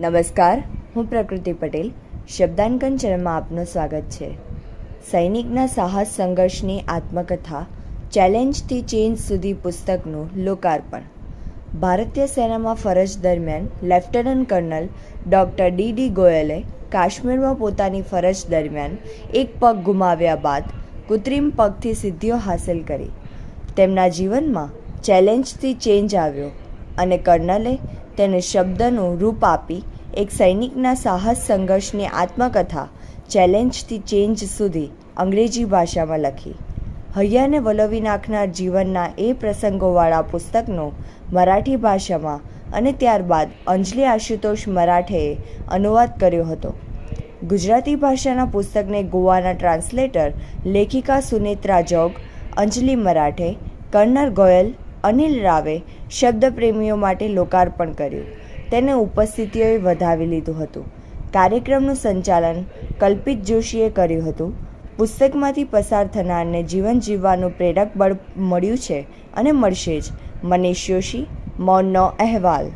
નમસ્કાર, હું પ્રકૃતિ પટેલ. શબ્દાંકન ચેનલમાં આપનું સ્વાગત છે. સૈનિકના સાહસ સંઘર્ષની આત્મકથા ચેલેન્જથી ચેન્જ સુધી પુસ્તકનું લોકાર્પણ. ભારતીય સેનામાં ફરજ દરમિયાન lieutenant colonel doctor D D ગોયલે કાશ્મીરમાં પોતાની ફરજ દરમિયાન એક પગ ગુમાવ્યા બાદ કૃત્રિમ પગથી સિદ્ધિઓ હાંસલ કરી. તેમના જીવનમાં ચેલેન્જથી ચેન્જ આવ્યો અને કર્નલે તેને શબ્દનું રૂપ આપી એક સૈનિકના સાહસ સંઘર્ષની આત્મકથા ચેલેન્જથી ચેન્જ સુધી અંગ્રેજી ભાષામાં લખી. હૈયાને વલોવી નાખનાર જીવનના એ પ્રસંગોવાળા પુસ્તકનો મરાઠી ભાષામાં અને ત્યારબાદ અંજલિ આશુતોષ મરાઠેએ અનુવાદ કર્યો હતો. ગુજરાતી ભાષાના પુસ્તકને ગોવાના ટ્રાન્સલેટર લેખિકા સુનેત્રા જોગ, અંજલિ મરાઠે કર્નર ગોયલ અનિલ રાવે શબ્દપ્રેમીઓ માટે લોકાર્પણ કર્યું. તેને ઉપસ્થિતિઓએ વધાવી લીધું હતું. કાર્યક્રમનું સંચાલન કલ્પિત જોશીએ કર્યું હતું. પુસ્તકમાંથી પસાર થનારને જીવન જીવવાનું પ્રેરક બળ મળ્યું છે અને મળશે જ. મનીષ જોશી, મૌનનો અહેવાલ.